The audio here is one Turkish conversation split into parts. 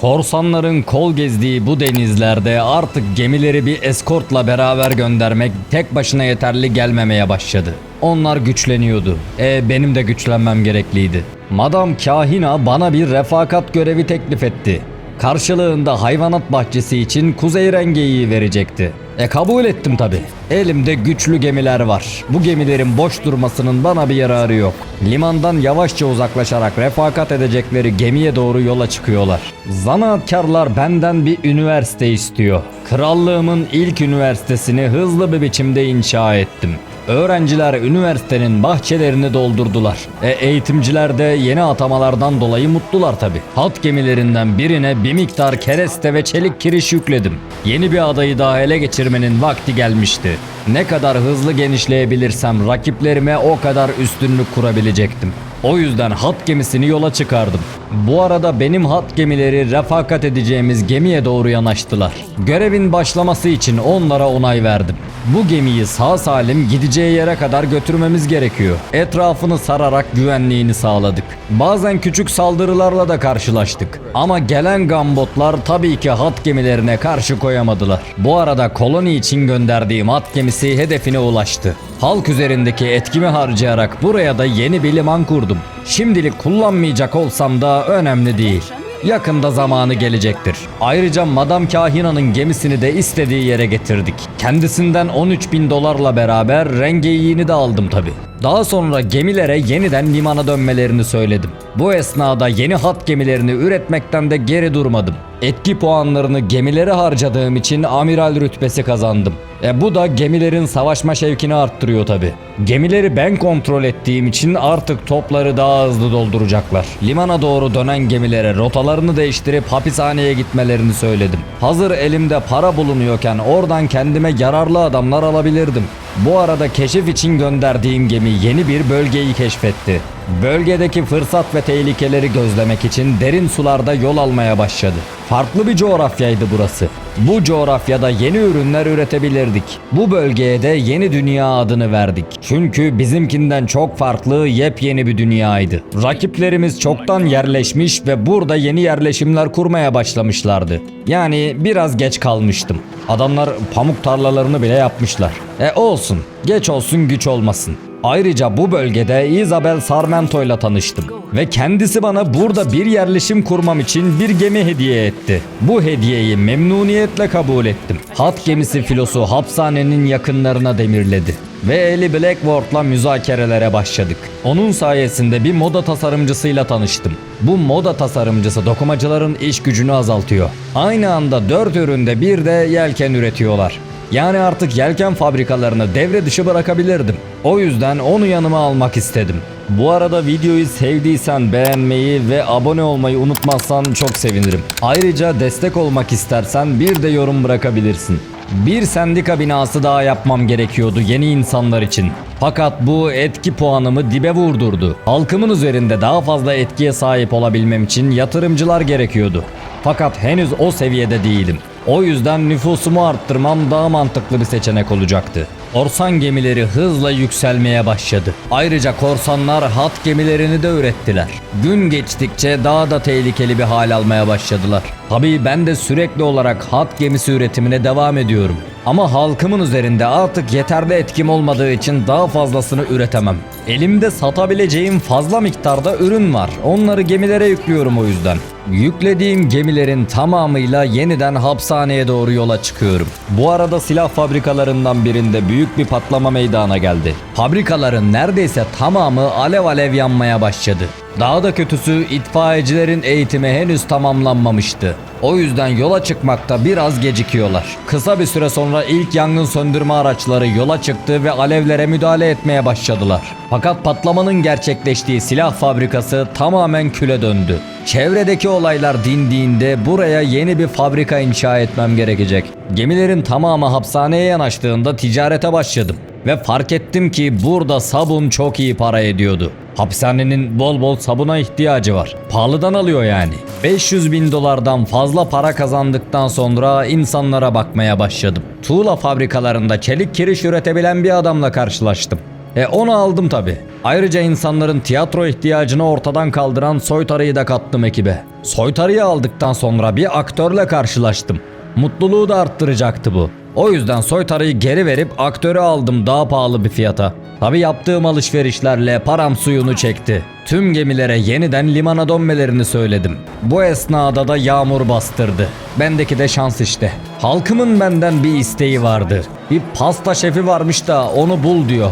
Korsanların kol gezdiği bu denizlerde artık gemileri bir eskortla beraber göndermek tek başına yeterli gelmemeye başladı. Onlar güçleniyordu. E benim de güçlenmem gerekliydi. Madam Kahina bana bir refakat görevi teklif etti. Karşılığında hayvanat bahçesi için kuzey rengeyi verecekti. E kabul ettim tabi. Elimde güçlü gemiler var. Bu gemilerin boş durmasının bana bir yararı yok. Limandan yavaşça uzaklaşarak refakat edecekleri gemiye doğru yola çıkıyorlar. Zanaatkarlar benden bir üniversite istiyor. Krallığımın ilk üniversitesini hızlı bir biçimde inşa ettim. Öğrenciler üniversitenin bahçelerini doldurdular. E, eğitimciler de yeni atamalardan dolayı mutlular tabi. Hat gemilerinden birine bir miktar kereste ve çelik kiriş yükledim. Yeni bir adayı daha ele geçirmenin vakti gelmişti. Ne kadar hızlı genişleyebilirsem rakiplerime o kadar üstünlük kurabilecektim. O yüzden hat gemisini yola çıkardım. Bu arada benim hat gemileri refakat edeceğimiz gemiye doğru yanaştılar. Görevin başlaması için onlara onay verdim. Bu gemiyi sağ salim gideceği yere kadar götürmemiz gerekiyor. Etrafını sararak güvenliğini sağladık. Bazen küçük saldırılarla da karşılaştık. Ama gelen gambotlar tabii ki hat gemilerine karşı koyamadılar. Bu arada koloni için gönderdiğim hat gemisi hedefine ulaştı. Halk üzerindeki etkimi harcayarak buraya da yeni bir liman kurdum. Şimdilik kullanmayacak olsam da önemli değil. Yakında zamanı gelecektir. Ayrıca Madam Kahina'nın gemisini de istediği yere getirdik. Kendisinden 13 bin dolarla beraber rengeyiğini de aldım tabi. Daha sonra gemilere yeniden limana dönmelerini söyledim. Bu esnada yeni hat gemilerini üretmekten de geri durmadım. Etki puanlarını gemilere harcadığım için amiral rütbesi kazandım. E bu da gemilerin savaşma şevkini arttırıyor tabi. Gemileri ben kontrol ettiğim için artık topları daha hızlı dolduracaklar. Limana doğru dönen gemilere rotalarını değiştirip hapishaneye gitmelerini söyledim. Hazır elimde para bulunuyorken oradan kendime yararlı adamlar alabilirdim. Bu arada keşif için gönderdiğim gemi yeni bir bölgeyi keşfetti. Bölgedeki fırsat ve tehlikeleri gözlemek için derin sularda yol almaya başladı. Farklı bir coğrafyaydı burası. Bu coğrafyada yeni ürünler üretebilirdik. Bu bölgeye de yeni dünya adını verdik. Çünkü bizimkinden çok farklı yepyeni bir dünyaydı. Rakiplerimiz çoktan yerleşmiş ve burada yeni yerleşimler kurmaya başlamışlardı. Yani biraz geç kalmıştım. Adamlar pamuk tarlalarını bile yapmışlar. E olsun. Geç olsun güç olmasın. Ayrıca bu bölgede Isabel Sarmento ile tanıştım ve kendisi bana burada bir yerleşim kurmam için bir gemi hediye etti. Bu hediyeyi memnuniyetle kabul ettim. Hat gemisi filosu hapishanenin yakınlarına demirledi ve Eli Blackboard'la müzakerelere başladık. Onun sayesinde bir moda tasarımcısıyla tanıştım. Bu moda tasarımcısı dokumacıların iş gücünü azaltıyor. Aynı anda dört üründe bir de yelken üretiyorlar. Yani artık yelken fabrikalarını devre dışı bırakabilirdim. O yüzden onu yanıma almak istedim. Bu arada videoyu sevdiysen beğenmeyi ve abone olmayı unutmazsan çok sevinirim. Ayrıca destek olmak istersen bir de yorum bırakabilirsin. Bir sendika binası daha yapmam gerekiyordu yeni insanlar için. Fakat bu etki puanımı dibe vurdurdu. Halkımın üzerinde daha fazla etkiye sahip olabilmem için yatırımcılar gerekiyordu. Fakat henüz o seviyede değilim. O yüzden nüfusumu arttırmam daha mantıklı bir seçenek olacaktı. Korsan gemileri hızla yükselmeye başladı. Ayrıca korsanlar hat gemilerini de ürettiler. Gün geçtikçe daha da tehlikeli bir hal almaya başladılar. Tabii ben de sürekli olarak hat gemisi üretimine devam ediyorum. Ama halkımın üzerinde artık yeterli etkim olmadığı için daha fazlasını üretemem. Elimde satabileceğim fazla miktarda ürün var. Onları gemilere yüklüyorum o yüzden. Yüklediğim gemilerin tamamıyla yeniden hapishaneye doğru yola çıkıyorum. Bu arada silah fabrikalarından birinde büyük bir patlama meydana geldi. Fabrikaların neredeyse tamamı alev alev yanmaya başladı. Daha da kötüsü itfaiyecilerin eğitimi henüz tamamlanmamıştı. O yüzden yola çıkmakta biraz gecikiyorlar. Kısa bir süre sonra ilk yangın söndürme araçları yola çıktı ve alevlere müdahale etmeye başladılar. Fakat patlamanın gerçekleştiği silah fabrikası tamamen küle döndü. Çevredeki olaylar dindiğinde buraya yeni bir fabrika inşa etmem gerekecek. Gemilerin tamamı hapishaneye yanaştığında ticarete başladım. Ve fark ettim ki burada sabun çok iyi para ediyordu. Hapishanenin bol bol sabuna ihtiyacı var. Pahalıdan alıyor yani. 500 bin dolardan fazla para kazandıktan sonra insanlara bakmaya başladım. Tuğla fabrikalarında çelik kiriş üretebilen bir adamla karşılaştım. E onu aldım tabi. Ayrıca insanların tiyatro ihtiyacını ortadan kaldıran soytarıyı da kattım ekibe. Soytarıyı aldıktan sonra bir aktörle karşılaştım. Mutluluğu da arttıracaktı bu. O yüzden soytarıyı geri verip aktörü aldım daha pahalı bir fiyata. Tabi yaptığım alışverişlerle param suyunu çekti. Tüm gemilere yeniden limana dönmelerini söyledim. Bu esnada da yağmur bastırdı. Bendeki de şans işte. Halkımın benden bir isteği vardı. Bir pasta şefi varmış da onu bul diyor.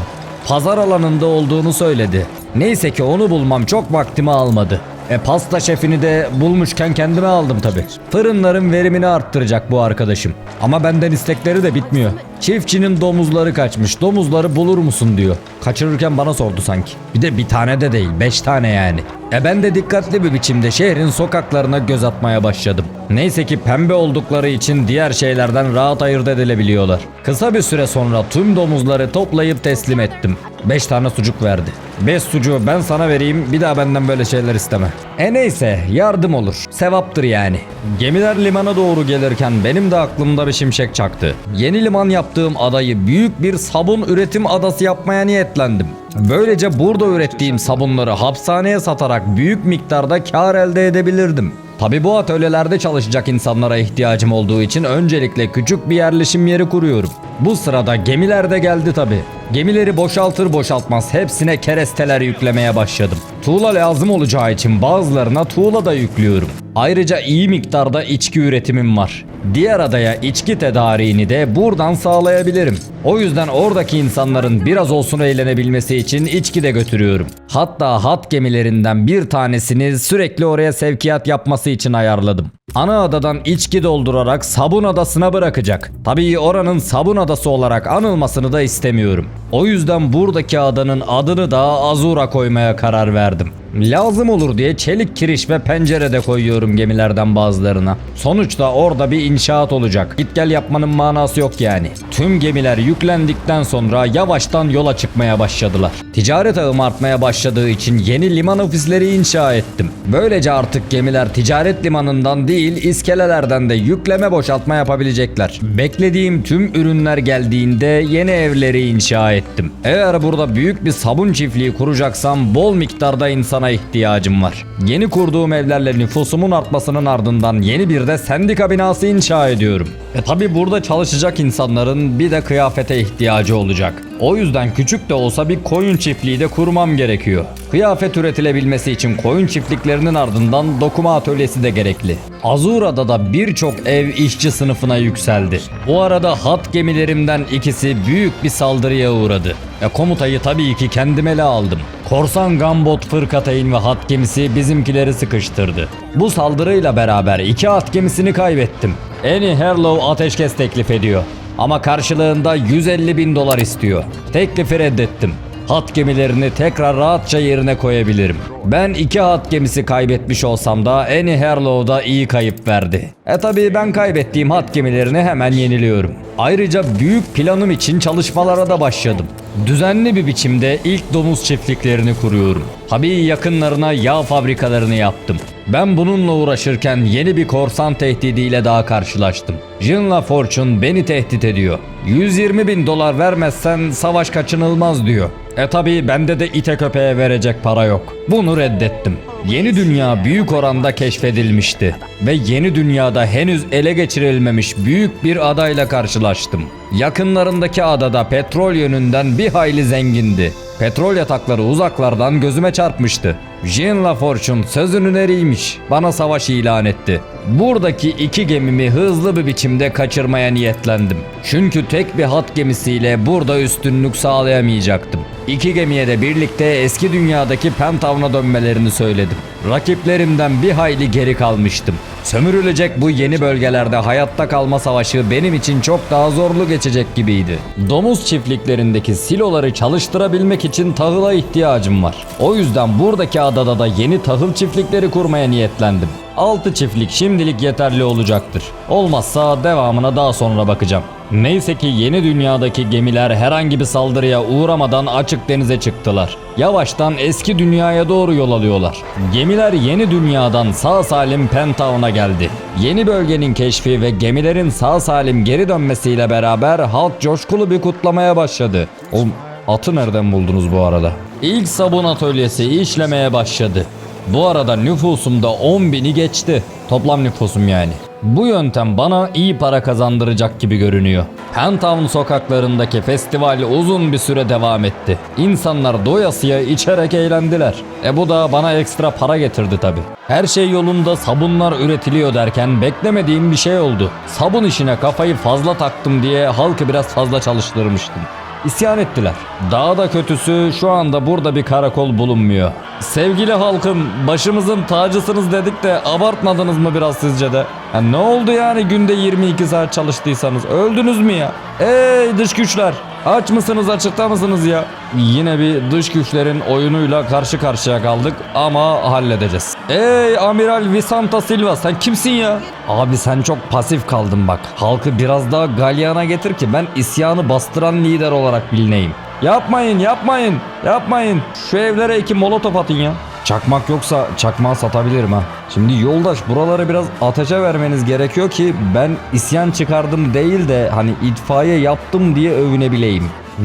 Pazar alanında olduğunu söyledi. Neyse ki onu bulmam çok vaktimi almadı. E pasta şefini de bulmuşken kendime aldım tabi. Fırınların verimini arttıracak bu arkadaşım. Ama benden istekleri de bitmiyor. Çiftçinin domuzları kaçmış. Domuzları bulur musun diyor. Kaçırırken bana sordu sanki. Bir de bir tane de değil, beş tane yani. E ben de dikkatli bir biçimde şehrin sokaklarına göz atmaya başladım. Neyse ki pembe oldukları için diğer şeylerden rahat ayırt edilebiliyorlar. Kısa bir süre sonra tüm domuzları toplayıp teslim ettim. 5 tane sucuk verdi. 5 sucuğu ben sana vereyim bir daha benden böyle şeyler isteme. E neyse yardım olur. Sevaptır yani. Gemiler limana doğru gelirken benim de aklımda bir şimşek çaktı. Yeni liman yaptığım adayı büyük bir sabun üretim adası yapmaya niyetlendim. Böylece burada ürettiğim sabunları hapishaneye satarak büyük miktarda kar elde edebilirdim. Tabi bu atölyelerde çalışacak insanlara ihtiyacım olduğu için öncelikle küçük bir yerleşim yeri kuruyorum. Bu sırada gemiler de geldi tabi. Gemileri boşaltır boşaltmaz hepsine keresteler yüklemeye başladım. Tuğla lazım olacağı için bazılarına tuğla da yüklüyorum. Ayrıca iyi miktarda içki üretimim var. Diğer adaya içki tedariğini de buradan sağlayabilirim. O yüzden oradaki insanların biraz olsun eğlenebilmesi için içki de götürüyorum. Hatta hat gemilerinden bir tanesini sürekli oraya sevkiyat yapması için ayarladım. Ana adadan içki doldurarak Sabun Adası'na bırakacak. Tabii oranın Sabun Adası olarak anılmasını da istemiyorum. O yüzden buradaki adanın adını da Azura koymaya karar verdim. Lazım olur diye çelik kiriş ve pencere de koyuyorum gemilerden bazılarına. Sonuçta orada bir inşaat olacak. Git gel yapmanın manası yok yani. Tüm gemiler yüklendikten sonra yavaştan yola çıkmaya başladılar. Ticaret ağım artmaya başladığı için yeni liman ofisleri inşa ettim. Böylece artık gemiler ticaret limanından değil iskelelerden de yükleme boşaltma yapabilecekler. Beklediğim tüm ürünler geldiğinde yeni evleri inşa ettim. Eğer burada büyük bir sabun çiftliği kuracaksam bol miktarda insana ihtiyacım var. Yeni kurduğum evlerle nüfusumun artmasının ardından yeni bir de sendika binası inşa ediyorum. E tabi burada çalışacak insanların bir de kıyafete ihtiyacı olacak. O yüzden küçük de olsa bir koyun çiftliği de kurmam gerekiyor. Kıyafet üretilebilmesi için koyun çiftliklerinin ardından dokuma atölyesi de gerekli. Azura'da da birçok ev işçi sınıfına yükseldi. Bu arada hat gemilerimden ikisi büyük bir saldırıya uğradı. E komutayı tabii ki kendim ele aldım. Korsan Gambot Fırkateyn ve hat gemisi bizimkileri sıkıştırdı. Bu saldırıyla beraber iki hat gemisini kaybettim. Annie Harlow ateşkes teklif ediyor. Ama karşılığında 150 bin dolar istiyor. Teklifi reddettim. Hat gemilerini tekrar rahatça yerine koyabilirim. Ben iki hat gemisi kaybetmiş olsam da Annie Harlow da iyi kayıp verdi. E tabi ben kaybettiğim hat gemilerini hemen yeniliyorum. Ayrıca büyük planım için çalışmalara da başladım. Düzenli bir biçimde ilk domuz çiftliklerini kuruyorum. Tabii yakınlarına yağ fabrikalarını yaptım. Ben bununla uğraşırken yeni bir korsan tehdidiyle daha karşılaştım. Jean Lafortune beni tehdit ediyor. 120 bin dolar vermezsen savaş kaçınılmaz diyor. E tabi bende de ite köpeğe verecek para yok. Bunu reddettim. Yeni dünya büyük oranda keşfedilmişti ve yeni dünyada henüz ele geçirilmemiş büyük bir adayla karşılaştım. Yakınlarındaki adada petrol yönünden bir hayli zengindi. Petrol yatakları uzaklardan gözüme çarpmıştı. Jean Lafortune sözünün eriymiş. Bana savaş ilan etti. Buradaki iki gemimi hızlı bir biçimde kaçırmaya niyetlendim. Çünkü tek bir hat gemisiyle burada üstünlük sağlayamayacaktım. İki gemiye de birlikte eski dünyadaki Pentavn'a dönmelerini söyledim. Rakiplerimden bir hayli geri kalmıştım. Sömürülecek bu yeni bölgelerde hayatta kalma savaşı benim için çok daha zorlu geçecek gibiydi. Domuz çiftliklerindeki siloları çalıştırabilmek için tahıla ihtiyacım var. O yüzden buradaki adada da yeni tahıl çiftlikleri kurmaya niyetlendim. 6 çiftlik şimdilik yeterli olacaktır. Olmazsa devamına daha sonra bakacağım. Neyse ki yeni dünyadaki gemiler herhangi bir saldırıya uğramadan açık denize çıktılar. Yavaştan eski dünyaya doğru yol alıyorlar. Gemiler yeni dünyadan sağ salim Pentavn'a geldi. Yeni bölgenin keşfi ve gemilerin sağ salim geri dönmesiyle beraber halk coşkulu bir kutlamaya başladı. Oğlum Atı nereden buldunuz bu arada? İlk sabun atölyesi işlemeye başladı. Bu arada nüfusum da 10 bini geçti. Toplam nüfusum yani. Bu yöntem bana iyi para kazandıracak gibi görünüyor. Pentown sokaklarındaki festival uzun bir süre devam etti. İnsanlar doyasıya içerek eğlendiler. E bu da bana ekstra para getirdi tabi. Her şey yolunda sabunlar üretiliyor derken beklemediğim bir şey oldu. Sabun işine kafayı fazla taktım diye halkı biraz fazla çalıştırmıştım. İsyan ettiler. Daha da kötüsü şu anda burada bir karakol bulunmuyor. Sevgili halkım başımızın tacısınız dedik de abartmadınız mı biraz sizce de? Ha, ne oldu yani günde 22 saat çalıştıysanız öldünüz mü ya? Ey dış güçler aç mısınız açıkta mısınız ya? Yine bir dış güçlerin oyunuyla karşı karşıya kaldık ama halledeceğiz. Ey Amiral Visanta Silva sen kimsin ya? Abi sen çok pasif kaldın bak. Halkı biraz daha galyana getir ki ben isyanı bastıran lider olarak bilineyim. Yapmayın yapmayın yapmayın. Şu evlere iki molotof atın ya. Çakmak yoksa çakmağı satabilirim ha. Şimdi yoldaş buraları biraz ateşe vermeniz gerekiyor ki ben isyan çıkardım değil de hani itfaiye yaptım diye övünebileyim.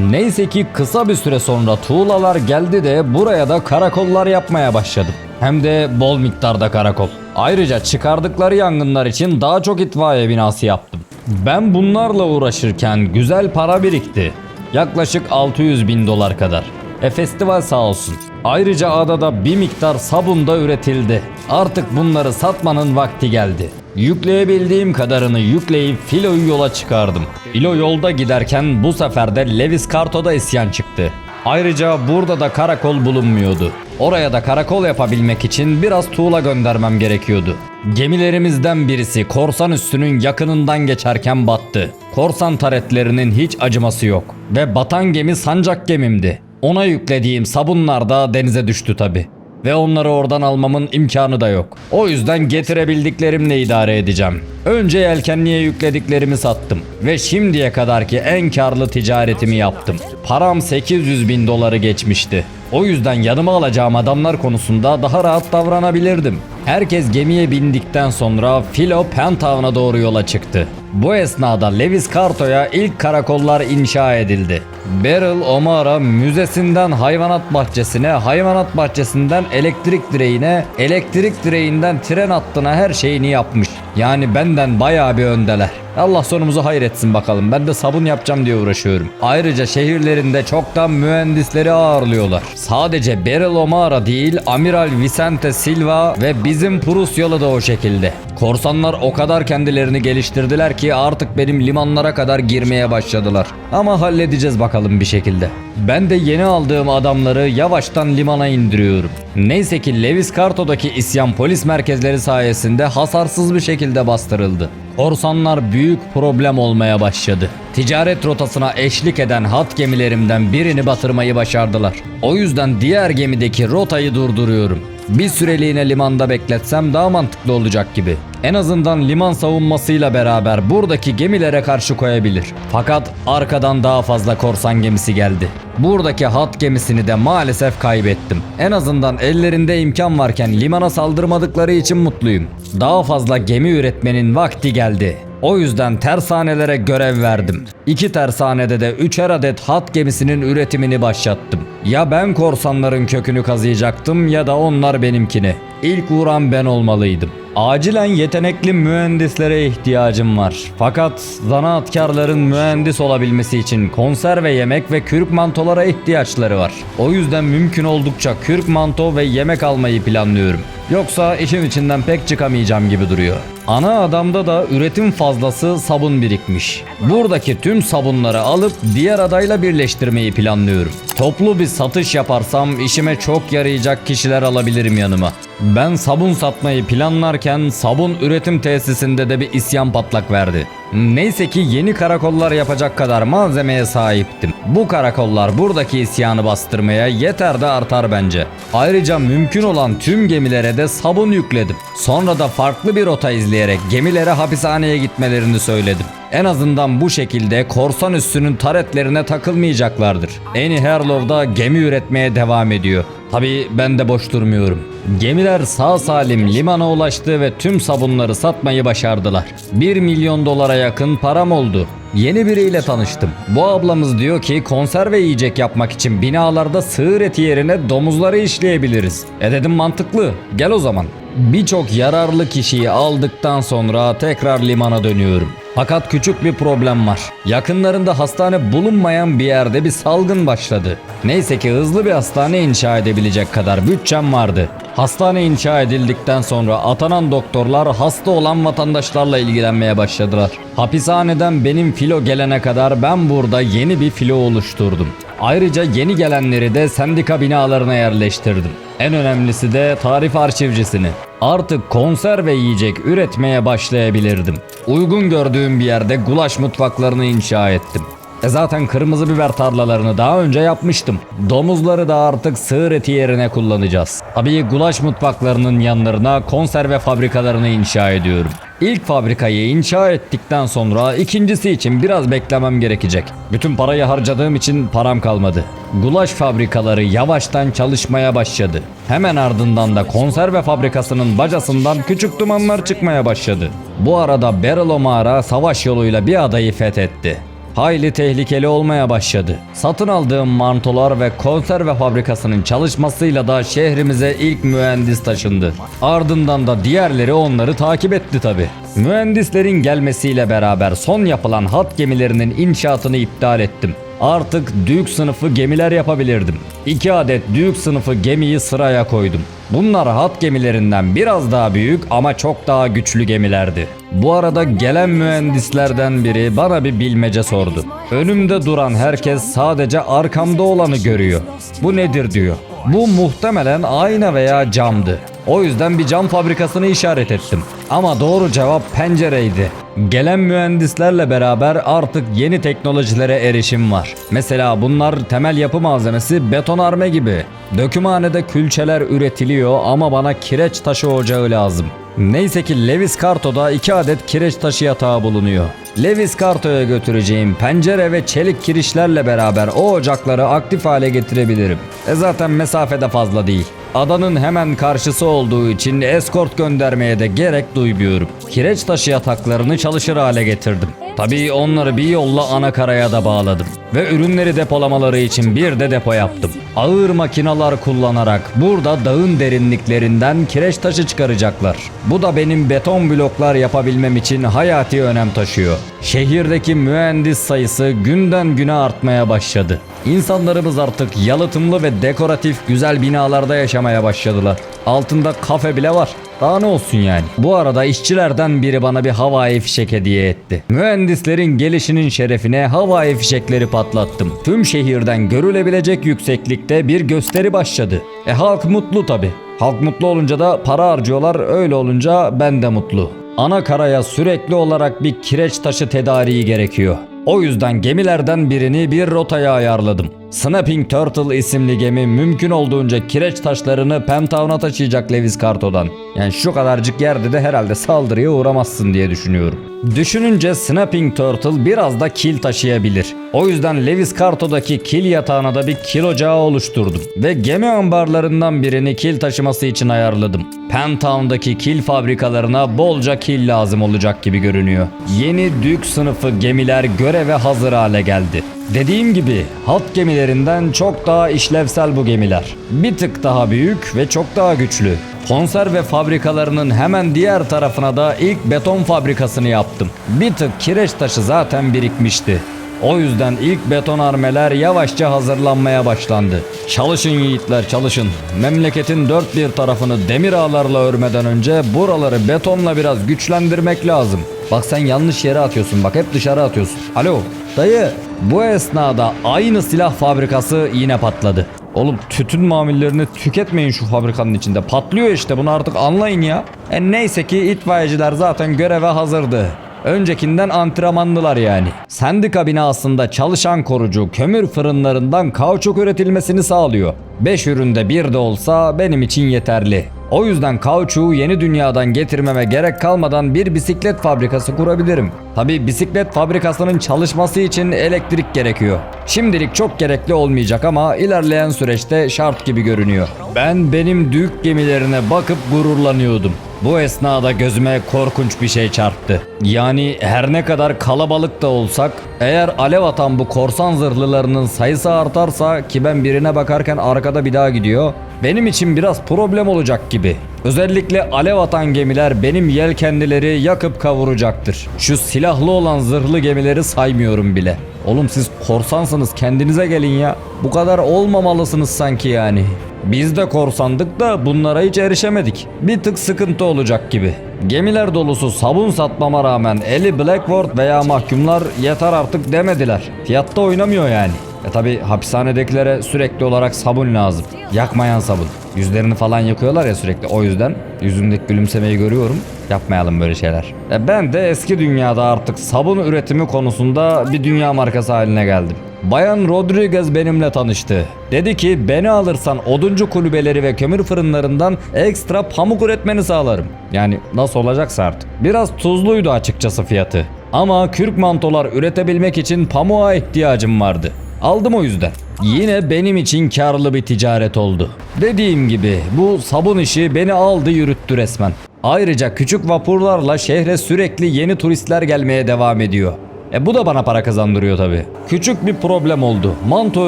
Neyse ki kısa bir süre sonra tuğlalar geldi de buraya da karakollar yapmaya başladım. Hem de bol miktarda karakol. Ayrıca çıkardıkları yangınlar için daha çok itfaiye binası yaptım. Ben bunlarla uğraşırken güzel para birikti. Yaklaşık 600 bin dolar kadar. E festival sağ olsun. Ayrıca adada bir miktar sabun da üretildi. Artık bunları satmanın vakti geldi. Yükleyebildiğim kadarını yükleyip filoyu yola çıkardım. Filo yolda giderken bu sefer de Lewis Carto'da isyan çıktı. Ayrıca burada da karakol bulunmuyordu. Oraya da karakol yapabilmek için biraz tuğla göndermem gerekiyordu. Gemilerimizden birisi korsan üssünün yakınından geçerken battı. Korsan taretlerinin hiç acıması yok. Ve batan gemi sancak gemimdi. Ona yüklediğim sabunlar da denize düştü tabi. Ve onları oradan almamın imkanı da yok. O yüzden getirebildiklerimle idare edeceğim. Önce yelkenliğe yüklediklerimi sattım. Ve şimdiye kadarki en karlı ticaretimi yaptım. Param 800 bin doları geçmişti. O yüzden yanıma alacağım adamlar konusunda daha rahat davranabilirdim. Herkes gemiye bindikten sonra Philo Pentown'a doğru yola çıktı. Bu esnada Lewis Carto'ya ilk karakollar inşa edildi. Beryl O'Mara müzesinden hayvanat bahçesine, hayvanat bahçesinden elektrik direğine, elektrik direğinden tren hattına her şeyini yapmış. Yani benden bayağı bir öndeler. Allah sonumuzu hayretsin bakalım. Ben de sabun yapacağım diye uğraşıyorum. Ayrıca şehirlerinde çoktan mühendisleri ağırlıyorlar. Sadece Beryl O'Mara değil, Amiral Vicente Silva ve bizim Prusyalı da o şekilde. Korsanlar o kadar kendilerini geliştirdiler ki artık benim limanlara kadar girmeye başladılar. Ama halledeceğiz bakalım bir şekilde. Ben de yeni aldığım adamları yavaştan limana indiriyorum. Neyse ki Lewis Carto'daki isyan polis merkezleri sayesinde hasarsız bir şekilde bastırıldı. Korsanlar büyük problem olmaya başladı. Ticaret rotasına eşlik eden hat gemilerimden birini batırmayı başardılar. O yüzden diğer gemideki rotayı durduruyorum. Bir süreliğine limanda bekletsem daha mantıklı olacak gibi. En azından liman savunmasıyla beraber buradaki gemilere karşı koyabilir. Fakat arkadan daha fazla korsan gemisi geldi. Buradaki hat gemisini de maalesef kaybettim. En azından ellerinde imkan varken limana saldırmadıkları için mutluyum. Daha fazla gemi üretmenin vakti geldi. O yüzden tersanelere görev verdim. İki tersanede de üçer adet hat gemisinin üretimini başlattım. Ya ben korsanların kökünü kazıyacaktım ya da onlar benimkini. İlk vuran ben olmalıydım. Acilen yetenekli mühendislere ihtiyacım var. Fakat zanaatkarların mühendis olabilmesi için konserve yemek ve kürk mantolara ihtiyaçları var. O yüzden mümkün oldukça kürk manto ve yemek almayı planlıyorum. Yoksa işin içinden pek çıkamayacağım gibi duruyor. Ana adamda da üretim fazlası sabun birikmiş. Buradaki tüm sabunları alıp diğer adayla birleştirmeyi planlıyorum. Toplu bir satış yaparsam işime çok yarayacak kişiler alabilirim yanıma. Ben sabun satmayı planlarken sabun üretim tesisinde de bir isyan patlak verdi. Neyse ki yeni karakollar yapacak kadar malzemeye sahiptim. Bu karakollar buradaki isyanı bastırmaya yeter de artar bence. Ayrıca mümkün olan tüm gemilere de sabun yükledim. Sonra da farklı bir rota izleyerek gemilere hapishaneye gitmelerini söyledim. En azından bu şekilde korsan üssünün taretlerine takılmayacaklardır. Annie Harlow da gemi üretmeye devam ediyor. Tabii ben de boş durmuyorum. Gemiler sağ salim limana ulaştı ve tüm sabunları satmayı başardılar. 1 milyon dolara yakın param oldu. Yeni biriyle tanıştım. Bu ablamız diyor ki konserve yiyecek yapmak için binalarda sığır eti yerine domuzları işleyebiliriz. E dedim mantıklı. Gel o zaman. Birçok yararlı kişiyi aldıktan sonra tekrar limana dönüyorum. Fakat küçük bir problem var. Yakınlarında hastane bulunmayan bir yerde bir salgın başladı. Neyse ki hızlı bir hastane inşa edebilecek kadar bütçem vardı. Hastane inşa edildikten sonra atanan doktorlar hasta olan vatandaşlarla ilgilenmeye başladılar. Hapishaneden benim filo gelene kadar ben burada yeni bir filo oluşturdum. Ayrıca yeni gelenleri de sendika binalarına yerleştirdim. En önemlisi de tarif arşivcisini. Artık konserve yiyecek üretmeye başlayabilirdim. Uygun gördüğüm bir yerde gulaş mutfaklarını inşa ettim. E zaten kırmızı biber tarlalarını daha önce yapmıştım. Domuzları da artık sığır eti yerine kullanacağız. Tabii gulaş mutfaklarının yanlarına konserve fabrikalarını inşa ediyorum. İlk fabrikayı inşa ettikten sonra ikincisi için biraz beklemem gerekecek. Bütün parayı harcadığım için param kalmadı. Gulaş fabrikaları yavaştan çalışmaya başladı. Hemen ardından da konserve fabrikasının bacasından küçük dumanlar çıkmaya başladı. Bu arada Beryl O'Mara savaş yoluyla bir adayı fethetti hayli tehlikeli olmaya başladı. Satın aldığım mantolar ve konserve fabrikasının çalışmasıyla da şehrimize ilk mühendis taşındı. Ardından da diğerleri onları takip etti tabi. Mühendislerin gelmesiyle beraber son yapılan hat gemilerinin inşaatını iptal ettim. Artık Duke sınıfı gemiler yapabilirdim. İki adet Duke sınıfı gemiyi sıraya koydum. Bunlar hat gemilerinden biraz daha büyük ama çok daha güçlü gemilerdi. Bu arada gelen mühendislerden biri bana bir bilmece sordu. Önümde duran herkes sadece arkamda olanı görüyor. Bu nedir diyor. Bu muhtemelen ayna veya camdı. O yüzden bir cam fabrikasını işaret ettim. Ama doğru cevap pencereydi. Gelen mühendislerle beraber artık yeni teknolojilere erişim var. Mesela bunlar temel yapı malzemesi betonarme gibi. Dökümhanede külçeler üretiliyor ama bana kireç taşı ocağı lazım. Neyse ki Lewis Carto'da 2 adet kireç taşı yatağı bulunuyor. Lewis Carto'ya götüreceğim pencere ve çelik kirişlerle beraber o ocakları aktif hale getirebilirim. E zaten mesafede fazla değil. Adanın hemen karşısı olduğu için eskort göndermeye de gerek duymuyorum. Kireç taşı yataklarını çalışır hale getirdim. Tabii onları bir yolla ana karaya da bağladım. Ve ürünleri depolamaları için bir de depo yaptım. Ağır makinalar kullanarak burada dağın derinliklerinden kireç taşı çıkaracaklar. Bu da benim beton bloklar yapabilmem için hayati önem taşıyor. Şehirdeki mühendis sayısı günden güne artmaya başladı. İnsanlarımız artık yalıtımlı ve dekoratif güzel binalarda yaşamaya başladılar. Altında kafe bile var. Daha ne olsun yani. Bu arada işçilerden biri bana bir havai fişek hediye etti. Mühendislerin gelişinin şerefine havai fişekleri patlattım. Tüm şehirden görülebilecek yükseklikte bir gösteri başladı. E halk mutlu tabi. Halk mutlu olunca da para harcıyorlar. Öyle olunca ben de mutlu. Ana karaya sürekli olarak bir kireç taşı tedariği gerekiyor. O yüzden gemilerden birini bir rotaya ayarladım. Snapping Turtle isimli gemi mümkün olduğunca kireç taşlarını Penthown'a taşıyacak Lewis Carto'dan. Yani şu kadarcık yerde de herhalde saldırıya uğramazsın diye düşünüyorum. Düşününce Snapping Turtle biraz da kil taşıyabilir. O yüzden Lewis Carto'daki kil yatağına da bir kil ocağı oluşturdum. Ve gemi ambarlarından birini kil taşıması için ayarladım. Penthown'daki kil fabrikalarına bolca kil lazım olacak gibi görünüyor. Yeni Duke sınıfı gemiler göreve hazır hale geldi. Dediğim gibi hat gemilerinden çok daha işlevsel bu gemiler. Bir tık daha büyük ve çok daha güçlü. Konserve fabrikalarının hemen diğer tarafına da ilk beton fabrikasını yaptım. Bir tık kireç taşı zaten birikmişti. O yüzden ilk betonarmeler yavaşça hazırlanmaya başlandı. Çalışın yiğitler çalışın. Memleketin dört bir tarafını demir ağlarla örmeden önce buraları betonla biraz güçlendirmek lazım. Bak sen yanlış yere atıyorsun bak hep dışarı atıyorsun. Alo dayı bu esnada aynı silah fabrikası yine patladı. Oğlum tütün mamullerini tüketmeyin şu fabrikanın içinde. Patlıyor işte bunu artık anlayın ya. E neyse ki itfaiyeciler zaten göreve hazırdı. Öncekinden antrenmanlılar yani. Sendika binasında çalışan korucu kömür fırınlarından kauçuk üretilmesini sağlıyor. 5 üründe bir de olsa benim için yeterli. O yüzden kauçuğu yeni dünyadan getirmeme gerek kalmadan bir bisiklet fabrikası kurabilirim. Tabi bisiklet fabrikasının çalışması için elektrik gerekiyor. Şimdilik çok gerekli olmayacak ama ilerleyen süreçte şart gibi görünüyor. Ben benim büyük gemilerine bakıp gururlanıyordum. Bu esnada gözüme korkunç bir şey çarptı. Yani her ne kadar kalabalık da olsak eğer alev atan bu korsan zırhlılarının sayısı artarsa ki ben birine bakarken arkada bir daha gidiyor. Benim için biraz problem olacak gibi. Özellikle alev atan gemiler benim yelkenlileri yakıp kavuracaktır. Şu silahlı olan zırhlı gemileri saymıyorum bile. Oğlum siz korsansınız kendinize gelin ya. Bu kadar olmamalısınız sanki yani. Biz de korsandık da bunlara hiç erişemedik. Bir tık sıkıntı olacak gibi. Gemiler dolusu sabun satmama rağmen eli Blackboard veya mahkumlar yeter artık demediler. Fiyatta oynamıyor yani. E tabi hapishanedekilere sürekli olarak sabun lazım. Yakmayan sabun. Yüzlerini falan yakıyorlar ya sürekli o yüzden yüzündeki gülümsemeyi görüyorum. Yapmayalım böyle şeyler. E ben de eski dünyada artık sabun üretimi konusunda bir dünya markası haline geldim. Bayan Rodriguez benimle tanıştı. Dedi ki beni alırsan oduncu kulübeleri ve kömür fırınlarından ekstra pamuk üretmeni sağlarım. Yani nasıl olacaksa artık. Biraz tuzluydu açıkçası fiyatı. Ama kürk mantolar üretebilmek için pamuğa ihtiyacım vardı. Aldım o yüzden. Yine benim için karlı bir ticaret oldu. Dediğim gibi bu sabun işi beni aldı yürüttü resmen. Ayrıca küçük vapurlarla şehre sürekli yeni turistler gelmeye devam ediyor. E bu da bana para kazandırıyor tabi. Küçük bir problem oldu. Manto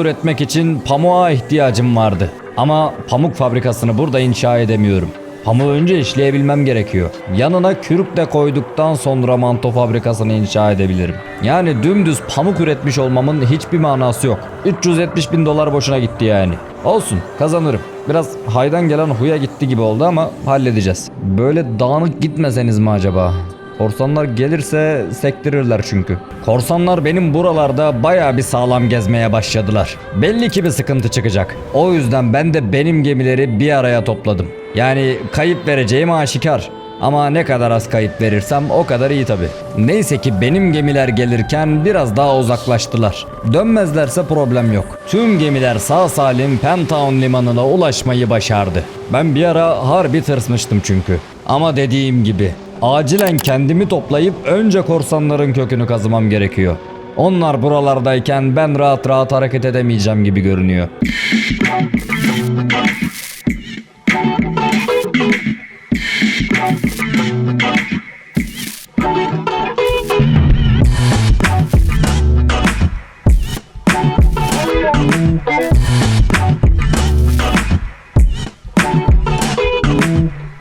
üretmek için pamuğa ihtiyacım vardı. Ama pamuk fabrikasını burada inşa edemiyorum. Pamuğu önce işleyebilmem gerekiyor. Yanına kürk de koyduktan sonra manto fabrikasını inşa edebilirim. Yani dümdüz pamuk üretmiş olmamın hiçbir manası yok. 370 bin dolar boşuna gitti yani. Olsun kazanırım. Biraz haydan gelen huya gitti gibi oldu ama halledeceğiz. Böyle dağınık gitmeseniz mi acaba? Korsanlar gelirse sektirirler çünkü. Korsanlar benim buralarda baya bir sağlam gezmeye başladılar. Belli ki bir sıkıntı çıkacak. O yüzden ben de benim gemileri bir araya topladım. Yani kayıp vereceğim aşikar. Ama ne kadar az kayıp verirsem o kadar iyi tabi. Neyse ki benim gemiler gelirken biraz daha uzaklaştılar. Dönmezlerse problem yok. Tüm gemiler sağ salim Pentown limanına ulaşmayı başardı. Ben bir ara harbi tırsmıştım çünkü. Ama dediğim gibi acilen kendimi toplayıp önce korsanların kökünü kazımam gerekiyor. Onlar buralardayken ben rahat rahat hareket edemeyeceğim gibi görünüyor.